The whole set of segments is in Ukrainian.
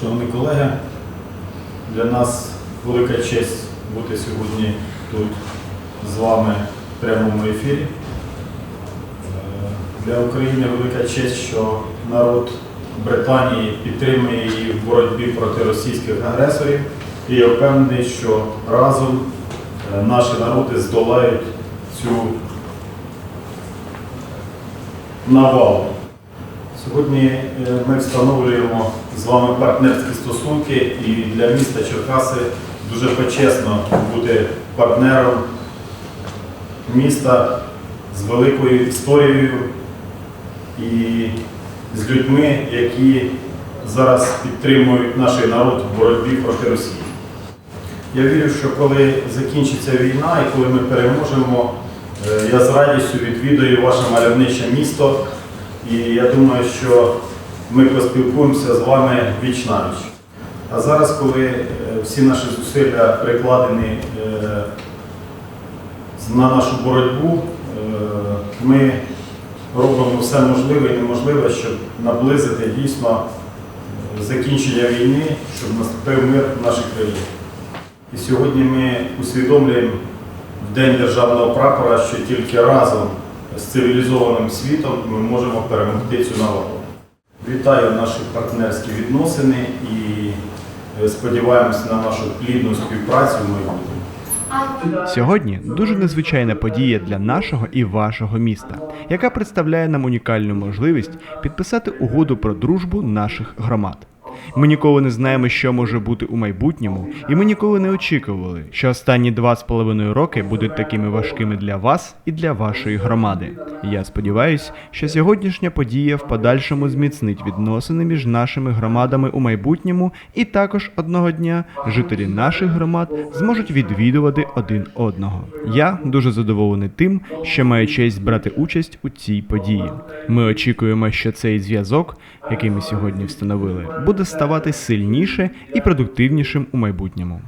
Шановні колеги, для нас велика честь бути сьогодні тут з вами в прямому ефірі. Е, Для України велика честь, що народ Британії підтримує її в боротьбі проти російських агресорів. І я впевнений, що разом наші народи здолають цю навалу. Сьогодні е, ми встановлюємо з вами партнерські стосунки і для міста Черкаси дуже почесно бути партнером міста з великою історією і з людьми, які зараз підтримують наш народ в боротьбі проти Росії. Я вірю, що коли закінчиться війна і коли ми переможемо, е, я з радістю відвідаю ваше мальовниче місто. І я думаю, що ми поспілкуємося з вами віч на віч. А зараз, коли е, всі наші зусилля прикладені е, на нашу боротьбу, ми робимо все можливе і неможливе, щоб наблизити дійсно закінчення війни, щоб наступив мир в нашій країні. Сьогодні ми усвідомлюємо в День державного прапора, що тільки разом з цивілізованим світом ми можемо перемогти цю навалу. Вітаю наші партнерські відносини і е, сподіваємося на нашу плідну співпрацю в майбутньому. Сьогодні дуже незвичайна подія для нашого і вашого міста, яка представляє нам унікальну можливість підписати угоду про дружбу наших громад. Ми ніколи не знаємо, що може бути у майбутньому, і ми ніколи не очікували, що останні два з половиною роки будуть такими важкими для вас і для вашої громади. Я сподіваюся, що сьогоднішня подія в подальшому зміцнить відносини між нашими громадами у майбутньому, і також одного дня жителі наших громад зможуть відвідувати один одного. Я дуже задоволений тим, що маю честь брати участь у цій події. Ми очікуємо, що цей зв'язок, який ми сьогодні встановили, буде ставати сильніше і продуктивнішим у майбутньому.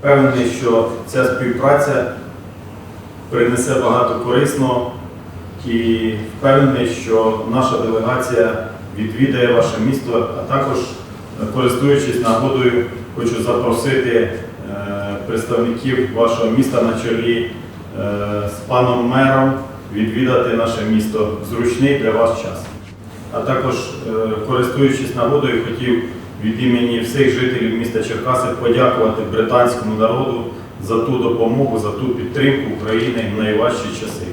Впевнений, що ця співпраця принесе багато корисного і впевнений, що наша делегація відвідає ваше місто, а також, е, користуючись нагодою, хочу запросити е, представників вашого міста на чолі е, з паном мером відвідати наше місто зручний для вас час. А також, користуючись нагодою, хотів від імені всіх жителів міста Черкаси подякувати британському народу за ту допомогу, за ту підтримку України в найважчі часи.